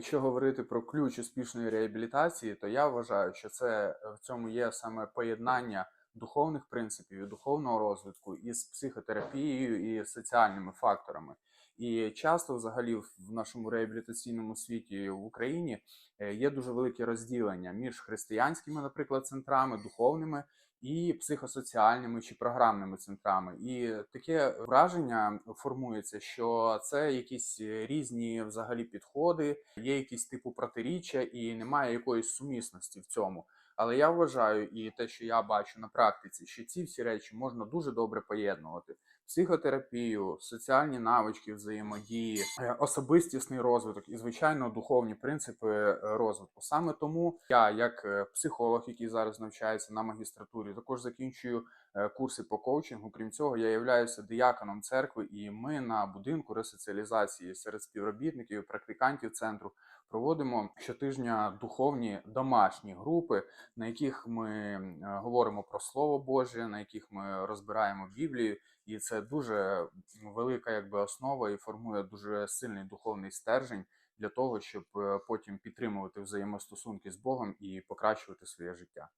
Якщо говорити про ключ успішної реабілітації, то я вважаю, що це е, в цьому є саме поєднання духовних принципів і духовного розвитку із психотерапією і соціальними факторами. І часто, взагалі, в нашому реабілітаційному світі в Україні е, є дуже велике розділення між християнськими, наприклад, центрами, духовними і психосоціальними чи програмними центрами. І таке враження формується, що це якісь різні взагалі підходи, є якісь типу протиріччя, і немає якоїсь сумісності в цьому. Але я вважаю, і те, що я бачу на практиці, що ці всі речі можна дуже добре поєднувати: психотерапію, соціальні навички взаємодії, е, особистісний розвиток і, звичайно, духовні принципи е, розвитку. Саме тому я, як е, психолог, який зараз навчається на магістратурі, також закінчую курси по коучингу. Крім цього, я являюся дияконом церкви, і ми на будинку ресоціалізації серед співробітників практикантів центру проводимо щотижня духовні домашні групи, на яких ми говоримо про Слово Боже, на яких ми розбираємо Біблію, і це дуже велика якби основа і формує дуже сильний духовний стержень для того, щоб е, потім підтримувати взаємостосунки з Богом і покращувати своє життя.